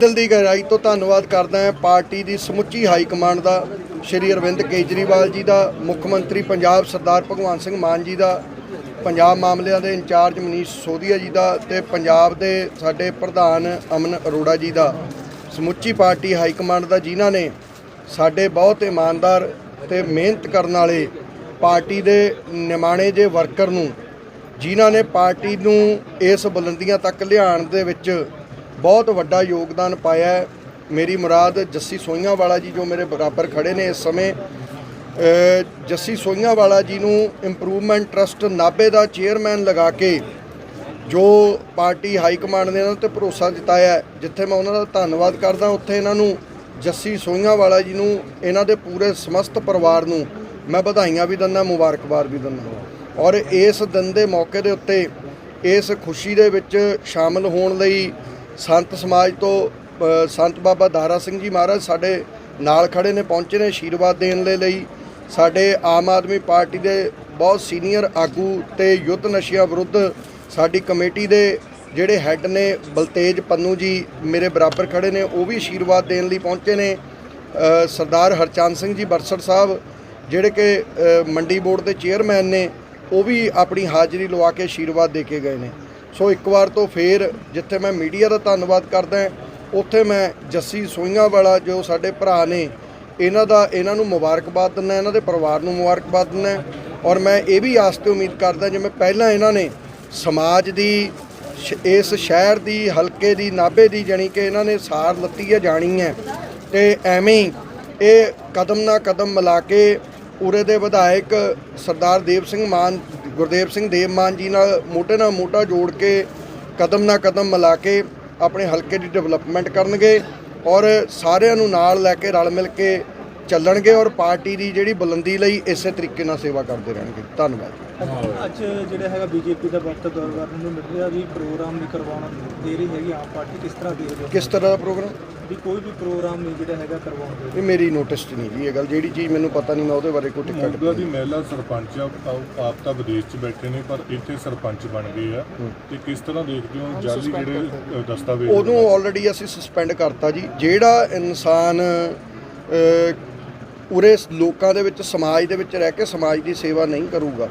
ਦਿਲ ਦੀ ਗਹਿਰਾਈ ਤੋਂ ਧੰਨਵਾਦ ਕਰਦਾ ਹਾਂ ਪਾਰਟੀ ਦੀ ਸਮੁੱਚੀ ਹਾਈ ਕਮਾਂਡ ਦਾ, ਸ਼੍ਰੀ ਅਰਵਿੰਦ ਕੇਜਰੀਵਾਲ ਜੀ ਦਾ, ਮੁੱਖ ਮੰਤਰੀ ਪੰਜਾਬ ਸਰਦਾਰ ਭਗਵੰਤ ਸਿੰਘ ਮਾਨ ਜੀ ਦਾ, ਪੰਜਾਬ ਮਾਮਲਿਆਂ ਦੇ ਇੰਚਾਰਜ ਮਨੀਸ਼ ਸੋਧੀਆ ਜੀ ਦਾ ਤੇ ਪੰਜਾਬ ਦੇ ਸਾਡੇ ਪ੍ਰਧਾਨ ਅਮਨ ਅਰੋੜਾ ਜੀ ਦਾ। ਸਮੁੱਚੀ ਪਾਰਟੀ ਹਾਈ ਕਮਾਂਡ ਦਾ ਜਿਨ੍ਹਾਂ ਨੇ ਸਾਡੇ ਬਹੁਤ ਇਮਾਨਦਾਰ ਤੇ ਮਿਹਨਤ ਕਰਨ ਵਾਲੇ ਪਾਰਟੀ ਦੇ ਨਿਮਾਣੇ ਜੇ ਵਰਕਰ ਨੂੰ, ਜਿਨ੍ਹਾਂ ਨੇ ਪਾਰਟੀ ਨੂੰ ਇਸ ਬੁਲੰਦੀਆਂ ਤੱਕ ਲਿਆਉਣ ਦੇ ਵਿੱਚ ਬਹੁਤ ਵੱਡਾ ਯੋਗਦਾਨ ਪਾਇਆ ਹੈ। ਮੇਰੀ ਮੁਰਾਦ ਜੱਸੀ ਸੋਈਆਂ ਵਾਲਾ ਜੀ ਜੋ ਮੇਰੇ ਬਰਾਬਰ ਖੜੇ ਨੇ ਇਸ ਸਮੇਂ। ਜੱਸੀ ਸੋਈਆਂ ਵਾਲਾ ਜੀ ਨੂੰ ਇੰਪਰੂਵਮੈਂਟ ਟਰਸਟ ਨਾਭੇ ਦਾ ਚੇਅਰਮੈਨ ਲਗਾ ਕੇ ਜੋ ਪਾਰਟੀ ਹਾਈ ਕਮਾਂਡ ਨੇ ਇਹਨਾਂ ਤੇ ਭਰੋਸਾ ਜਤਾਇਆ ਹੈ, ਜਿੱਥੇ ਮੈਂ ਉਹਨਾਂ ਦਾ ਧੰਨਵਾਦ ਕਰਦਾ ਉੱਥੇ ਇਹਨਾਂ ਨੂੰ ਜੱਸੀ ਸੋਈਆਂ ਵਾਲਾ ਜੀ ਨੂੰ ਇਹਨਾਂ ਦੇ ਪੂਰੇ ਸਮਸਤ ਪਰਿਵਾਰ ਨੂੰ ਮੈਂ ਵਧਾਈਆਂ ਵੀ ਦਿੰਦਾ ਮੁਬਾਰਕਬਾਦ ਵੀ ਦਿੰਦਾ। ਔਰ ਇਸ ਦਿਨ ਦੇ ਮੌਕੇ ਦੇ ਉੱਤੇ ਇਸ ਖੁਸ਼ੀ ਦੇ ਵਿੱਚ ਸ਼ਾਮਲ ਹੋਣ ਲਈ ਸੰਤ ਸਮਾਜ ਤੋਂ ਸੰਤ ਬਾਬਾ ਦਾਰਾ ਸਿੰਘ ਜੀ ਮਹਾਰਾਜ ਸਾਡੇ ਨਾਲ ਖੜੇ ਨੇ, ਪਹੁੰਚੇ ਨੇ ਆਸ਼ੀਰਵਾਦ ਦੇਣ ਦੇ ਲਈ। ਸਾਡੇ ਆਮ ਆਦਮੀ ਪਾਰਟੀ ਦੇ ਬਹੁਤ ਸੀਨੀਅਰ ਆਗੂ ਤੇ ਯੁੱਧ ਨਸ਼ਿਆਂ ਵਿਰੁੱਧ ਸਾਡੀ ਕਮੇਟੀ ਦੇ ਜਿਹੜੇ ਹੈੱਡ ਨੇ, ਬਲਤੇਜ ਪੰਨੂ ਜੀ ਮੇਰੇ ਬਰਾਬਰ ਖੜੇ ਨੇ, ਉਹ ਵੀ ਆਸ਼ੀਰਵਾਦ ਦੇਣ ਲਈ ਪਹੁੰਚੇ ਨੇ। ਸਰਦਾਰ ਹਰਚੰਦ ਸਿੰਘ ਜੀ ਬਰਸੜ ਸਾਹਿਬ, ਜਿਹੜੇ ਕਿ ਮੰਡੀ ਬੋਰਡ ਦੇ ਚੇਅਰਮੈਨ ਨੇ, ਉਹ ਵੀ ਆਪਣੀ ਹਾਜ਼ਰੀ ਲਵਾ ਕੇ ਆਸ਼ੀਰਵਾਦ ਦੇ ਕੇ ਗਏ ਨੇ। ਸੋ ਇੱਕ ਵਾਰ ਤੋਂ ਫੇਰ ਜਿੱਥੇ ਮੈਂ ਮੀਡੀਆ ਦਾ ਧੰਨਵਾਦ ਕਰਦਾ ਉੱਥੇ ਮੈਂ ਜੱਸੀ ਸੋਈਆਂ ਵਾਲਾ ਜੋ ਸਾਡੇ ਭਰਾ ਨੇ, ਇਹਨਾਂ ਦਾ, ਇਹਨਾਂ ਨੂੰ ਮੁਬਾਰਕਬਾਦ ਦਿੰਦਾ, ਇਹਨਾਂ ਦੇ ਪਰਿਵਾਰ ਨੂੰ ਮੁਬਾਰਕਬਾਦ ਦਿੰਦਾ ਔਰ ਮੈਂ ਇਹ ਵੀ ਆਸ ਤੇ ਉਮੀਦ ਕਰਦਾ ਜਿਵੇਂ ਪਹਿਲਾਂ ਇਹਨਾਂ ਨੇ ਸਮਾਜ ਦੀ, ਸ਼- ਇਸ ਸ਼ਹਿਰ ਦੀ, ਹਲਕੇ ਦੀ, ਨਾਭੇ ਦੀ ਜਾਣੀ ਕਿ ਇਹਨਾਂ ਨੇ ਸਾਰ ਲੱਤੀ ਹੈ ਜਾਣੀ ਹੈ, ਤੇ ਐਵੇਂ ਇਹ ਕਦਮ ਨਾ ਕਦਮ ਮਿਲਾ ਕੇ ਉਰੇ ਦੇ ਵਿਧਾਇਕ ਸਰਦਾਰ ਦੇਵ ਸਿੰਘ ਮਾਨ ਗੁਰਦੇਵ ਸਿੰਘ ਦੇਵ ਮਾਨ ਜੀ ਨਾਲ ਮੋਢੇ ਨਾਲ ਮੋਢਾ ਜੋੜ ਕੇ ਕਦਮ ਨਾ ਕਦਮ ਮਿਲਾ ਕੇ ਆਪਣੇ ਹਲਕੇ ਦੀ ਡਿਵੈਲਪਮੈਂਟ ਕਰਨਗੇ ਔਰ ਸਾਰਿਆਂ ਨੂੰ ਨਾਲ ਲੈ ਕੇ ਰਲ ਮਿਲ ਕੇ ਚੱਲਣਗੇ ਔਰ ਪਾਰਟੀ ਦੀ ਜਿਹੜੀ ਬੁਲੰਦੀ ਲਈ ਇਸੇ ਤਰੀਕੇ ਨਾਲ ਸੇਵਾ ਕਰਦੇ ਰਹਿਣਗੇ। ਧੰਨਵਾਦ। ਅੱਜ ਜਿਹੜਾ ਹੈਗਾ ਬੀਜੇਪੀ ਦਾ ਵਕਤ ਦੌਰ ਕਰਨ ਨੂੰ ਮਿਲ ਰਿਹਾ ਵੀ ਪ੍ਰੋਗਰਾਮ ਨਹੀਂ ਕਰਵਾਉਣਾ ਦੇ ਰਹੀ ਹੈਗੀ ਆਮ ਪਾਰਟੀ ਕਿਸ ਤਰ੍ਹਾਂ ਦੇ ਰਹੀ ਕਿਸ ਤਰ੍ਹਾਂ ਦਾ ਪ੍ਰੋਗਰਾਮ? ਵੀ ਕੋਈ ਵੀ ਪ੍ਰੋਗਰਾਮ ਨਹੀਂ ਜਿਹੜਾ ਹੈਗਾ ਕਰਵਾਉਂਦੇ ਇਹ ਮੇਰੀ ਨੋਟਿਸ 'ਚ ਨਹੀਂ ਜੀ ਇਹ ਗੱਲ। ਜਿਹੜੀ ਚੀਜ਼ ਮੈਨੂੰ ਪਤਾ ਨਹੀਂ ਮੈਂ ਉਹਦੇ ਬਾਰੇ ਕੋਈ ਟਿਕਟ ਮੋਗਾ ਦੀ ਮਹਿਲਾ ਸਰਪੰਚ ਆ ਆਪ- ਆਪ ਤਾਂ ਵਿਦੇਸ਼ 'ਚ ਬੈਠੇ ਨੇ ਪਰ ਇੱਥੇ ਸਰਪੰਚ ਬਣ ਗਏ ਆ। ਤੇ ਕਿਸ ਤਰ੍ਹਾਂ ਦੇਖਦੇ ਹੋ ਜਾਲੀ ਜਿਹੜੇ ਦਸਤਾਵੇਜ਼ ਉਹਨੂੰ ਆਲਰੇਡੀ ਅਸੀਂ ਸਸਪੈਂਡ ਕਰਤਾ ਜੀ। ਜਿਹੜਾ ਇਨਸਾਨ ਉਰੇ ਲੋਕਾਂ ਦੇ ਵਿੱਚ ਸਮਾਜ ਦੇ ਵਿੱਚ ਰਹਿ ਕੇ ਸਮਾਜ ਦੀ ਸੇਵਾ ਨਹੀਂ ਕਰੂਗਾ।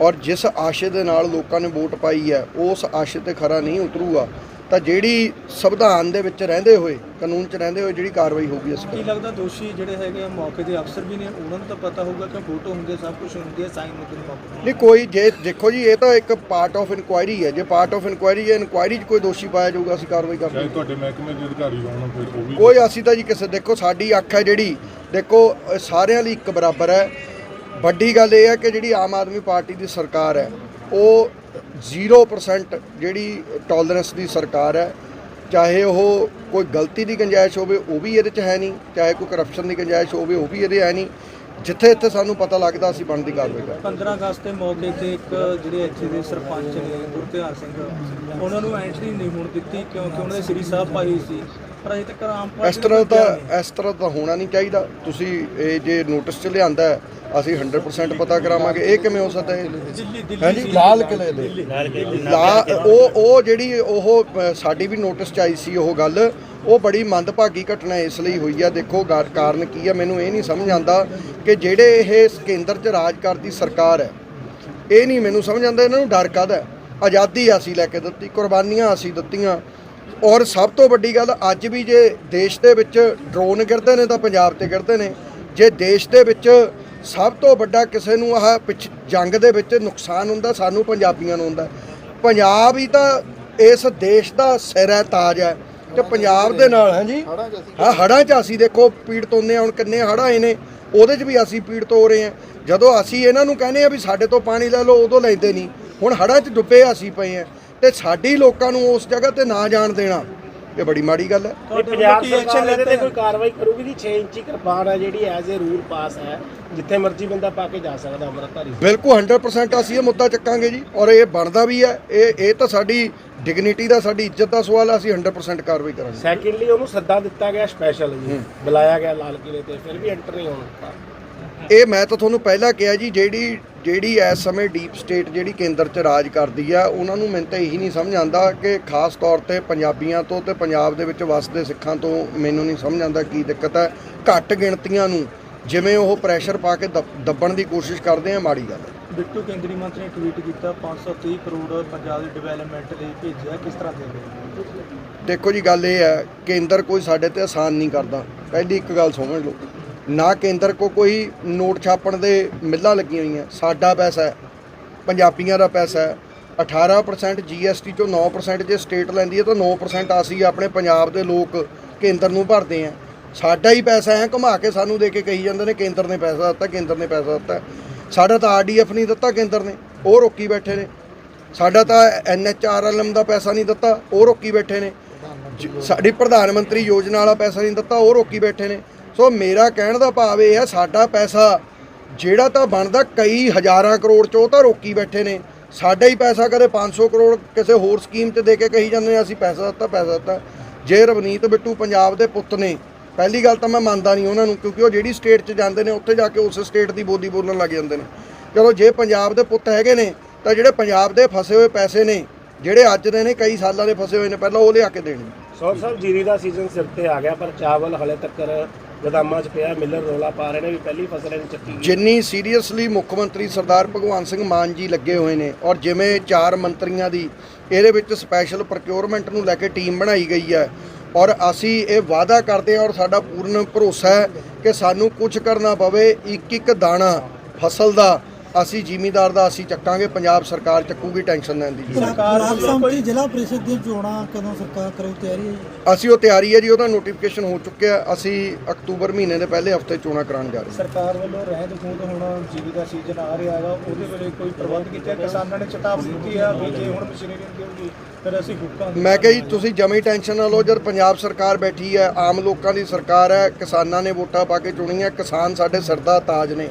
ਔਰ ਜਿਸ ਆਸ਼ੇ ਦੇ ਨਾਲ ਲੋਕਾਂ ਨੇ ਵੋਟ ਪਾਈ ਹੈ ਉਸ ਆਸ਼ੇ ਤੇ ਖਰਾ ਨਹੀਂ ਉਤਰੂਗਾ। ਤਾਂ ਜਿਹੜੀ ਸੰਵਿਧਾਨ ਦੇ ਵਿੱਚ ਰਹਿੰਦੇ ਹੋਏ ਕਾਨੂੰਨ 'ਚ ਰਹਿੰਦੇ ਹੋਏ ਜਿਹੜੀ ਕਾਰਵਾਈ ਹੋਊਗੀ ਅਸੀਂ ਕੀ ਲੱਗਦਾ ਦੋਸ਼ੀ ਜਿਹੜੇ ਹੈਗੇ ਆ ਮੌਕੇ ਦੇ ਅਫਸਰ ਵੀ ਨੇ ਉਹਨਾਂ ਨੂੰ ਤਾਂ ਪਤਾ ਹੋਊਗਾ ਕਿ ਫੋਟੋ ਹੁੰਦੀ ਸਭ ਕੁਝ ਹੁੰਦੀ ਹੈ ਸਾਈਨ ਹੁੰਦੇ ਮੌਕੇ ਨਹੀਂ ਕੋਈ ਜੇ ਦੇਖੋ ਜੀ ਇਹ ਤਾਂ ਇੱਕ ਪਾਰਟ ਆਫ ਇਨਕੁਆਇਰੀ ਹੈ। ਜੇ ਪਾਰਟ ਆਫ ਇਨਕੁਆਇਰੀ ਹੈ ਇਨਕੁਆਇਰੀ 'ਚ ਕੋਈ ਦੋਸ਼ੀ ਪਾਇਆ ਜਾਊਗਾ ਅਸੀਂ ਕਾਰਵਾਈ ਕਰਾਂਗੇ ਚਾਹੇ ਤੁਹਾਡੇ ਮਹਿਕਮੇ ਦੇ ਅਧਿਕਾਰੀ ਹੋਣ ਫਿਰ ਉਹ ਵੀ ਕੋਈ ਅਸੀਂ ਤਾਂ ਜੀ ਕਿਸੇ ਦੇਖੋ ਸਾਡੀ ਅੱਖ ਹੈ ਜਿਹੜੀ ਦੇਖੋ ਅ, ਸਾਰਿਆਂ ਲਈ ਇੱਕ ਬਰਾਬਰ ਹੈ। ਵੱਡੀ ਗੱਲ ਇਹ ਹੈ ਕਿ ਜਿਹੜੀ ਆਮ ਆਦਮੀ ਪਾਰਟੀ ਦੀ ਸਰਕਾਰ ਹੈ ਉਹ 0% ਜਿਹੜੀ ਟੋਲਰੈਂਸ ਦੀ ਸਰਕਾਰ ਹੈ ਚਾਹੇ ਉਹ ਕੋਈ ਗਲਤੀ ਦੀ ਗੁੰਜਾਇਸ਼ ਹੋਵੇ ਉਹ ਵੀ ਇਹਦੇ 'ਚ ਹੈ ਨਹੀਂ। ਚਾਹੇ ਕੋਈ ਕਰਪਸ਼ਨ ਦੀ ਗੁੰਜਾਇਸ਼ ਹੋਵੇ ਉਹ ਵੀ ਇਹਦੇ ਹੈ ਨਹੀਂ। ਜਿੱਥੇ ਇੱਥੇ ਸਾਨੂੰ ਪਤਾ ਲੱਗਦਾ ਅਸੀਂ ਬਣਦੀ ਕਾਰਵਾਈ ਕਰਾਂਗੇ 15 ਅਗਸਤ ਦੇ ਮੌਕੇ ਤੇ ਇੱਕ ਜਿਹੜੇ ਇੱਥੇ ਦੇ ਸਰਪੰਚ ਨੇ ਗੁਰਤਿਆਰ ਸਿੰਘ ਉਹਨਾਂ ਨੂੰ ਐਂਟਰੀ ਨਹੀਂ ਹੋਣ ਦਿੱਤੀ ਕਿਉਂਕਿ ਉਹਨਾਂ ਦੇ ਸ੍ਰੀ ਸਾਹਿਬ ਪਾਈ ਸੀ। ਪਰ ਅਜੇ ਤੱਕ ਆਮ ਪਾਰਟੀ ਇਸ ਤਰ੍ਹਾਂ ਤਾਂ ਇਸ ਤਰ੍ਹਾਂ ਤਾਂ ਹੋਣਾ ਨਹੀਂ ਚਾਹੀਦਾ। ਤੁਸੀਂ ਇਹ ਜੇ ਨੋਟਿਸ 'ਚ ਲਿਆਂਦਾ ਹੈ, ਅਸੀਂ 100% ਪਤਾ ਕਰਾਵਾਂਗੇ। ਇਹ ਕਿਵੇਂ ਹੋ ਸਕਦਾ ਹੈ? ਹਾਂਜੀ। ਲਾਲ ਕਿਲੇ ਦੇ। ਲਾ ਉਹ ਉਹ ਜਿਹੜੀ ਉਹ ਅ, ਸਾਡੀ ਵੀ ਨੋਟਿਸ ਚ ਆਈ ਸੀ ਉਹ ਗੱਲ ਉਹ ਬੜੀ ਮੰਦਭਾਗੀ ਘਟਨਾ ਇਸ ਲਈ ਹੋਈ ਆ। ਦੇਖੋ ਗਾ- ਕਾਰਨ ਕੀ ਆ ਮੈਨੂੰ ਇਹ ਨਹੀਂ ਸਮਝ ਆਉਂਦਾ ਕਿ ਜਿਹੜੇ ਇਹ ਕੇਂਦਰ ਚ ਰਾਜ ਕਰਦੀ ਸਰਕਾਰ ਹੈ ਇਹ ਨਹੀਂ ਮੈਨੂੰ ਸਮਝ ਆਉਂਦਾ ਇਹਨਾਂ ਨੂੰ ਡਰ ਕਾਹਦਾ ਹੈ? ਆਜ਼ਾਦੀ ਅਸੀਂ ਲੈ ਕੇ ਦਿੱਤੀ ਕੁਰਬਾਨੀਆਂ ਅਸੀਂ ਦਿੱਤੀਆਂ ਔਰ ਸਭ ਤੋਂ ਵੱਡੀ ਗੱਲ ਅੱਜ ਵੀ ਜੇ ਦੇਸ਼ ਦੇ ਵਿੱਚ ਡਰੋਨ ਗਿਰਦੇ ਨੇ ਤਾਂ ਪੰਜਾਬ ਤੇ ਗਿਰਦੇ ਨੇ। ਜੇ ਦੇਸ਼ ਦੇ ਵਿੱਚ ਸਭ ਤੋਂ ਵੱਡਾ ਕਿਸੇ ਨੂੰ ਆਹ ਪਿੱਛ ਜੰਗ ਦੇ ਵਿੱਚ ਨੁਕਸਾਨ ਹੁੰਦਾ ਸਾਨੂੰ ਪੰਜਾਬੀਆਂ ਨੂੰ ਹੁੰਦਾ। ਪੰਜਾਬ ਹੀ ਤਾਂ ਇਸ ਦੇਸ਼ ਦਾ ਸਿਰ ਹੈ ਤਾਜ ਹੈ। ਤੇ ਪੰਜਾਬ ਦੇ ਨਾਲ ਹਾਂਜੀ? ਹਾਂ ਹੜਾਂ 'ਚ ਅਸੀਂ ਦੇਖੋ ਪੀੜ ਤੋਂਦੇ ਹਾਂ ਹੁਣ ਕਿੰਨੇ ਹੜ੍ਹ ਆਏ ਨੇ ਉਹਦੇ 'ਚ ਵੀ ਅਸੀਂ ਪੀੜ ਤੋ ਰਹੇ ਹਾਂ। ਜਦੋਂ ਅਸੀਂ ਇਹਨਾਂ ਨੂੰ ਕਹਿੰਦੇ ਆ ਵੀ ਸਾਡੇ ਤੋਂ ਪਾਣੀ ਲੈ ਲਓ ਉਦੋਂ ਲੈਂਦੇ ਨਹੀਂ। ਹੁਣ ਹੜਾਂ 'ਚ ਡੁੱਬੇ ਅਸੀਂ ਪਏ ਆ ਤੇ ਸਾਡੀ ਲੋਕਾਂ ਨੂੰ ਉਸ ਜਗ੍ਹਾ ਤੇ ਨਾ ਜਾਣ ਦੇਣਾ ਇਹ ਬੜੀ ਮਾੜੀ ਗੱਲ ਹੈ। ਵੱਲੋਂ ਪੰਜਾਬ ਕੀ ਸਰਕਾਰ ਇਹਦੇ ਤੇ ਕੋਈ ਕਾਰਵਾਈ ਕਰੂਗੀ ਜੀ? 6 ਇੰਚੀ ਕਿਰਪਾਨ ਹੈ ਜਿਹੜੀ ਐਜ਼ ਅ ਰੂਲ ਪਾਸ ਹੈ ਜਿੱਥੇ ਮਰਜ਼ੀ ਬੰਦਾ ਪਾ ਕੇ ਜਾ ਸਕਦਾ ਅੰਮ੍ਰਿਤਧਾਰੀ। ਬਿਲਕੁਲ 100% ਅਸੀਂ ਇਹ ਮੁੱਦਾ ਚੱਕਾਂਗੇ ਜੀ ਔਰ ਇਹ ਬਣਦਾ ਵੀ ਹੈ ਇਹ ਇਹ ਤਾਂ ਸਾਡੀ ਡਿਗਨਿਟੀ ਦਾ ਸਾਡੀ ਇੱਜ਼ਤ ਦਾ ਸਵਾਲ ਹੈ ਅਸੀਂ 100% ਕਾਰਵਾਈ ਕਰਾਂਗੇ। ਸੈਕੰਡਲੀ ਉਹਨੂੰ ਸੱਦਾ ਦਿੱਤਾ ਗਿਆ ਸਪੈਸ਼ਲ ਜੀ ਬੁਲਾਇਆ ਗਿਆ ਲਾਲ ਕਿਲੇ ਤੇ ਫਿਰ ਵੀ ਐਂਟਰ ਨਹੀਂ ਹੋਣ ਦਿੱਤਾ। ਇਹ ਮੈਂ ਤਾਂ ਤੁਹਾਨੂੰ ਪਹਿਲਾਂ ਕਿਹਾ ਜੀ ਜਿਹੜੀ ਜਿਹੜੀ ਇਸ ਸਮੇਂ ਡੀਪ ਸਟੇਟ ਜਿਹੜੀ ਕੇਂਦਰ 'ਚ ਰਾਜ ਕਰਦੀ ਆ ਉਹਨਾਂ ਨੂੰ ਮੈਨੂੰ ਤਾਂ ਇਹੀ ਨਹੀਂ ਸਮਝ ਆਉਂਦਾ ਕਿ ਖਾਸ ਤੌਰ ਤੇ ਪੰਜਾਬੀਆਂ ਤੋਂ ਤੇ ਪੰਜਾਬ ਦੇ ਵਿੱਚ ਵਸਦੇ ਸਿੱਖਾਂ ਤੋਂ ਮੈਨੂੰ ਨਹੀਂ ਸਮਝ ਆਉਂਦਾ ਕੀ ਦਿੱਕਤ ਹੈ। ਘੱਟ ਗਿਣਤੀਆਂ ਨੂੰ ਜਿਵੇਂ ਉਹ ਪ੍ਰੈਸ਼ਰ ਪਾ ਕੇ ਦੱਬ- ਦੱਬਣ ਦੀ ਕੋਸ਼ਿਸ਼ ਕਰਦੇ ਆ ਮਾੜੀ ਗੱਲ ਹੈ। ਬਿੱਟੂ ਕੇਂਦਰੀ ਮੰਤਰੀ ਨੇ ਟਵੀਟ ਕੀਤਾ 530 ਕਰੋੜ ਪੰਜਾਬ ਦੀ ਡਿਵੈਲਪਮੈਂਟ ਲਈ ਭੇਜਿਆ ਕਿਸ ਤਰ੍ਹਾਂ ਦੇ ਦੇਖੋ ਜੀ ਗੱਲ ਇਹ ਹੈ ਕੇਂਦਰ ਕੋਈ ਸਾਡੇ ਤੇ ਆਸਾਨ ਨਹੀਂ ਕਰਦਾ। ਪਹਿਲੀ ਇੱਕ ਗੱਲ ਸਮਝ ਲਓ। ਨਾ ਕੇਂਦਰ ਕੋ ਕੋਈ ਨੋਟ ਛਾਪਣ ਦੇ ਮਿੱਲਾਂ ਲੱਗੀਆਂ ਹੋਈਆਂ। ਸਾਡਾ ਪੈਸਾ ਹੈ, ਪੰਜਾਬੀਆਂ ਦਾ ਪੈਸਾ ਹੈ। 18% ਜੀਐਸਟੀ ਚੋਂ 9% ਜੇ ਸਟੇਟ ਲੈਂਦੀ ਹੈ ਤਾਂ 9% ਅਸੀਂ ਆਪਣੇ ਪੰਜਾਬ ਦੇ ਲੋਕ ਕੇਂਦਰ ਨੂੰ ਭਰਦੇ ਆ ਸਾਡਾ ਹੀ ਪੈਸਾ ਹੈ ਘੁਮਾ ਕੇ ਸਾਨੂੰ ਦੇ ਕੇ ਕਹੀ ਜਾਂਦੇ ਨੇ, ਕੇਂਦਰ ਨੇ ਪੈਸਾ ਦਿੱਤਾ, ਕੇਂਦਰ ਨੇ ਪੈਸਾ ਦਿੱਤਾ। ਸਾਡਾ ਤਾਂ ਆਰਡੀਐਫ ਨਹੀਂ ਦਿੱਤਾ ਕੇਂਦਰ ਨੇ, ਉਹ ਰੋਕੀ ਬੈਠੇ ਨੇ। ਸਾਡਾ ਤਾਂ ਐਨਐਚਆਰਐਲਐਮ ਦਾ ਪੈਸਾ ਨਹੀਂ ਦਿੱਤਾ, ਉਹ ਰੋਕੀ ਬੈਠੇ ਨੇ। ਸਾਡੀ ਪ੍ਰਧਾਨ ਮੰਤਰੀ ਯੋਜਨਾ ਵਾਲਾ ਪੈਸਾ ਨਹੀਂ ਦਿੱਤਾ, ਉਹ ਰੋਕੀ ਬੈਠੇ ਨੇ। ਸੋ ਮੇਰਾ ਕਹਿਣ ਦਾ ਭਾਵ ਇਹ ਹੈ, ਸਾਡਾ ਪੈਸਾ ਜਿਹੜਾ ਤਾਂ ਬਣਦਾ ਕਈ ਹਜ਼ਾਰਾਂ ਕਰੋੜ 'ਚੋਂ ਤਾਂ ਰੋਕੀ ਬੈਠੇ ਨੇ। ਸਾਡਾ ਹੀ ਪੈਸਾ ਕਦੇ 500 ਕਰੋੜ ਕਿਸੇ ਹੋਰ ਸਕੀਮ ਤੇ ਦੇ ਕੇ ਕਹੀ ਜਾਂਦੇ ਅਸੀਂ ਪੈਸਾ ਦਿੱਤਾ ਪੈਸਾ ਦਿੱਤਾ। ਜੇ ਰਵਨੀਤ ਬਿੱਟੂ ਪੰਜਾਬ ਦੇ ਪੁੱਤ ਨੇ, ਪਹਿਲੀ ਗੱਲ ਤਾਂ ਮੈਂ ਮੰਨਦਾ ਨਹੀਂ ਉਹਨਾਂ ਨੂੰ, ਕਿਉਂਕਿ ਉਹ ਜਿਹੜੀ ਸਟੇਟ 'ਚ ਜਾਂਦੇ ਨੇ, ਉੱਥੇ ਜਾ ਕੇ ਉਸ ਸਟੇਟ ਦੀ ਬੋਲੀ ਬੋਲਣ ਲੱਗ ਜਾਂਦੇ ਨੇ। ਚਲੋ, ਜੇ ਪੰਜਾਬ ਦੇ ਪੁੱਤ ਹੈਗੇ ਨੇ, ਤਾਂ ਜਿਹੜੇ ਪੰਜਾਬ ਦੇ ਫਸੇ ਹੋਏ ਪੈਸੇ ਨੇ, ਜਿਹੜੇ ਅੱਜ ਦੇ ਨੇ, ਕਈ ਸਾਲਾਂ ਦੇ ਫਸੇ ਹੋਏ ਨੇ, ਪਹਿਲਾਂ ਉਹ ਲਿਆ ਕੇ ਦੇਣੇ। ਸੌ ਸਾਹਿਬ ਜੀਰੀ ਦਾ ਸੀਜ਼ਨ ਸਿਰ ਤੇ ਆ ਗਿਆ, ਪਰ ਚਾਵਲ ਹਲੇ ਤੱਕ ਗਦਾਮਾਂ 'ਚ ਪਿਆ, ਮਿਲਰ ਰੋਲਾ ਪਾ ਰਹੇ ਨੇ ਵੀ ਪਹਿਲੀ ਫਸਲ ਇਹਨੂੰ ਚੱਕੀ ਗਈ। ਜਿੰਨੀ ਸੀਰੀਅਸਲੀ ਮੁੱਖ ਮੰਤਰੀ ਸਰਦਾਰ ਭਗਵੰਤ ਸਿੰਘ ਮਾਨ ਜੀ ਲੱਗੇ ਹੋਏ ਨੇ ਔਰ ਜਿਵੇਂ ਚਾਰ ਮੰਤਰੀਆਂ ਦੀ ਇਹਦੇ ਵਿੱਚ ਸਪੈਸ਼ਲ ਪ੍ਰੋਕਿਉਰਮੈਂਟ ਨੂੰ ਲੈ ਕੇ ਟੀਮ ਬਣਾਈ ਗਈ ਹੈ ਔਰ ਅਸੀਂ ਇਹ ਵਾਅਦਾ ਕਰਦੇ ਹਾਂ ਔਰ ਸਾਡਾ ਪੂਰਨ ਭਰੋਸਾ ਹੈ ਕਿ ਸਾਨੂੰ ਕੁਝ ਕਰਨਾ ਪਵੇ ਇੱਕ ਇੱਕ ਦਾਣਾ ਫਸਲ ਦਾ ਅਸੀਂ ਜ਼ਿਮੀਦਾਰ ਦਾ ਅਸੀਂ ਚੱਕਾਂਗੇ ਪੰਜਾਬ ਸਰਕਾਰ ਚੱਕੂਗੀ ਟੈਨਸ਼ਨ ਲੈਣ ਦੀ ਜ਼ਰੂਰਤ। ਸਰਕਾਰ ਸੰਮਤੀ ਜ਼ਿਲ੍ਹਾ ਪ੍ਰੀਸ਼ਦ ਦੀਆਂ ਚੋਣਾਂ ਕਦੋਂ ਸਰਕਾਰ ਕਰੂ ਤਿਆਰੀ ਹੈ ਜੀ? ਅਸੀਂ ਉਹ ਤਿਆਰੀ ਹੈ ਜੀ ਉਹਦਾ ਨੋਟੀਫਿਕੇਸ਼ਨ ਹੋ ਚੁੱਕਿਆ ਅਸੀਂ ਅਕਤੂਬਰ ਮਹੀਨੇ ਦੇ ਪਹਿਲੇ ਹਫ਼ਤੇ ਚੋਣਾਂ ਕਰਾਉਣ ਜਾ ਰਹੇ ਹਾਂ। ਸਰਕਾਰ ਵੱਲੋਂ ਰਹਿੰਦ ਖੂੰਦ ਹੁਣ ਜੀਵੀ ਦਾ ਸੀਜ਼ਨ ਆ ਰਿਹਾ ਹੈਗਾ ਉਹਦੇ ਵੇਲੇ ਕੋਈ ਪ੍ਰਬੰਧ ਕੀਤਾ ਕਿਸਾਨਾਂ ਨੇ ਚੇਤਾਵਨੀ ਦਿੱਤੀ ਆ ਵੀ ਜੇ ਹੁਣ ਮਸ਼ੀਨਰੀ ਨਹੀਂ ਦੇਊਗੀ ਫਿਰ ਅਸੀਂ ਹੁੱਕਾਂ ਮੈਂ ਕਿਹਾ ਜੀ ਤੁਸੀਂ ਜਮੀ ਟੈਨਸ਼ਨ ਨਾ ਲਓ ਜਦ ਪੰਜਾਬ ਸਰਕਾਰ ਬੈਠੀ ਹੈ ਆਮ ਲੋਕਾਂ ਦੀ ਸਰਕਾਰ ਹੈ ਕਿਸਾਨਾਂ ਨੇ ਵੋਟਾਂ ਪਾ ਕੇ ਚੁਣੀ ਹੈ ਕਿਸਾਨ ਸਾਡੇ ਸਿਰ ਦਾ ਤਾਜ ਨੇ।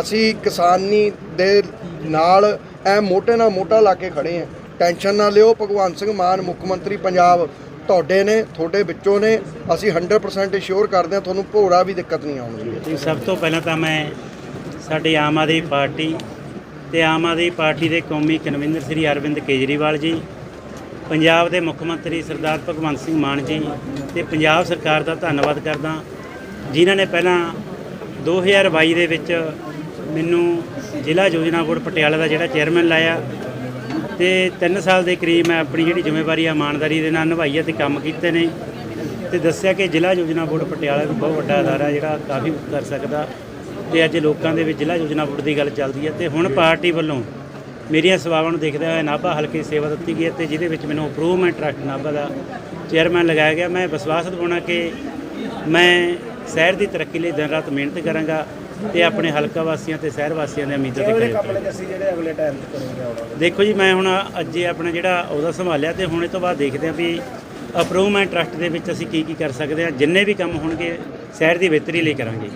ਅਸੀਂ ਕਿਸਾਨੀ ਦੇ ਨਾਲ ਐ ਮੋਟੇ ਨਾਲ ਮੋਟਾ ਲਾ ਕੇ ਖੜੇ ਹਾਂ। ਟੈਨਸ਼ਨ ਨਾ ਲਿਓ ਭਗਵੰਤ ਸਿੰਘ ਮਾਨ, ਮੁੱਖ ਮੰਤਰੀ ਪੰਜਾਬ ਤੁਹਾਡੇ ਨੇ, ਤੁਹਾਡੇ ਵਿੱਚੋਂ ਨੇ। ਅਸੀਂ 100% ਅਸ਼ੋਰ ਕਰਦੇ ਹਾਂ, ਤੁਹਾਨੂੰ ਭੋਰਾ ਵੀ ਦਿੱਕਤ ਨਹੀਂ ਆਉਣੀ। ਸਭ ਤੋਂ ਪਹਿਲਾਂ ਤਾਂ ਮੈਂ ਸਾਡੀ ਆਮ ਆਦਮੀ ਪਾਰਟੀ ਤੇ ਆਮ ਆਦਮੀ ਪਾਰਟੀ ਦੇ ਕੌਮੀ ਕਨਵੀਨਰ ਸ੍ਰੀ ਅਰਵਿੰਦ ਕੇਜਰੀਵਾਲ ਜੀ, ਪੰਜਾਬ ਦੇ ਮੁੱਖ ਮੰਤਰੀ ਸਰਦਾਰ ਭਗਵੰਤ ਸਿੰਘ ਮਾਨ ਜੀ ਤੇ ਪੰਜਾਬ ਸਰਕਾਰ ਦਾ ਧੰਨਵਾਦ ਕਰਦਾ। ਜਿਨ੍ਹਾਂ ਨੇ ਪਹਿਲਾਂ 2022 ਦੇ ਵਿੱਚ ਮੈਨੂੰ ਜ਼ਿਲ੍ਹਾ ਯੋਜਨਾ ਬੋਰਡ ਪਟਿਆਲਾ ਦਾ ਜਿਹੜਾ ਚੇਅਰਮੈਨ ਲਾਇਆ ਤੇ 3 ਸਾਲ ਦੇ ਕਰੀਬ ਮੈਂ ਆਪਣੀ ਜਿਹੜੀ ਜ਼ਿੰਮੇਵਾਰੀ ਆ, ਇਮਾਨਦਾਰੀ ਦੇ ਨਾਲ ਨਿਭਾਈ ਹੈ ਤੇ ਕੰਮ ਕੀਤੇ ਨੇ ਤੇ ਦੱਸਿਆ ਕਿ ਜ਼ਿਲ੍ਹਾ ਯੋਜਨਾ ਬੋਰਡ ਪਟਿਆਲਾ ਵੀ ਬਹੁਤ ਵੱਡਾ ਅਦਾਰਾ ਜਿਹੜਾ ਕਾਫੀ ਕਰ ਸਕਦਾ ਤੇ ਅੱਜ ਲੋਕਾਂ ਦੇ ਵਿੱਚ ਜ਼ਿਲ੍ਹਾ ਯੋਜਨਾ ਬੋਰਡ ਦੀ ਗੱਲ ਚੱਲਦੀ ਹੈ ਤੇ ਹੁਣ ਪਾਰਟੀ ਵੱਲੋਂ ਮੇਰੀਆਂ ਸੇਵਾਵਾਂ ਨੂੰ ਦੇਖਦੇ ਹੋਏ ਨਾਭਾ ਹਲਕੇ ਸੇਵਾ ਦਿੱਤੀ ਗਈ ਹੈ ਤੇ ਜਿਹਦੇ ਵਿੱਚ ਮੈਨੂੰ ਇੰਪਰੂਵਮੈਂਟ ਟਰੱਸਟ ਨਾਭਾ ਦਾ ਚੇਅਰਮੈਨ ਲਗਾਇਆ ਗਿਆ। ਮੈਂ ਵਿਸ਼ਵਾਸ ਦਿਵਾਉਣਾ ਕਿ ਮੈਂ ਸ਼ਹਿਰ ਦੀ ਤਰੱਕੀ ਲਈ ਦਿਨ ਰਾਤ ਮਿਹਨਤ ਕਰਾਂਗਾ ਤੇ ਆਪਣੇ ਹਲਕਾ ਵਾਸੀਆਂ ਤੇ ਸ਼ਹਿਰ ਵਾਸੀਆਂ ਦੀਆਂ ਉਮੀਦਾਂ ਤੇ ਇਹੋ ਜਿਹੇ ਖਰੇ ਕੰਮ ਨੇ ਅਸੀਂ ਜਿਹੜੇ ਅਗਲੇ ਟਾਈਮ 'ਚ ਕਰੋਗੇ ਆਉਣਾ ਦੇਖੋ ਜੀ ਮੈਂ ਹੁਣ ਅੱਜ ਇਹ ਆਪਣਾ ਜਿਹੜਾ ਉਹਦਾ ਸੰਭਾਲਿਆ ਤੇ ਹੁਣ ਇਹ ਤੋਂ ਬਾਅਦ ਦੇਖਦੇ ਹਾਂ ਵੀ ਅਪਰੂਵਮੈਂਟ ਟਰਸਟ ਦੇ ਵਿੱਚ ਅਸੀਂ ਕੀ ਕੀ ਕਰ ਸਕਦੇ ਹਾਂ। ਜਿੰਨੇ ਵੀ ਕੰਮ ਹੋਣਗੇ ਸ਼ਹਿਰ ਦੀ ਬਿਹਤਰੀ ਲਈ ਕਰਾਂਗੇ।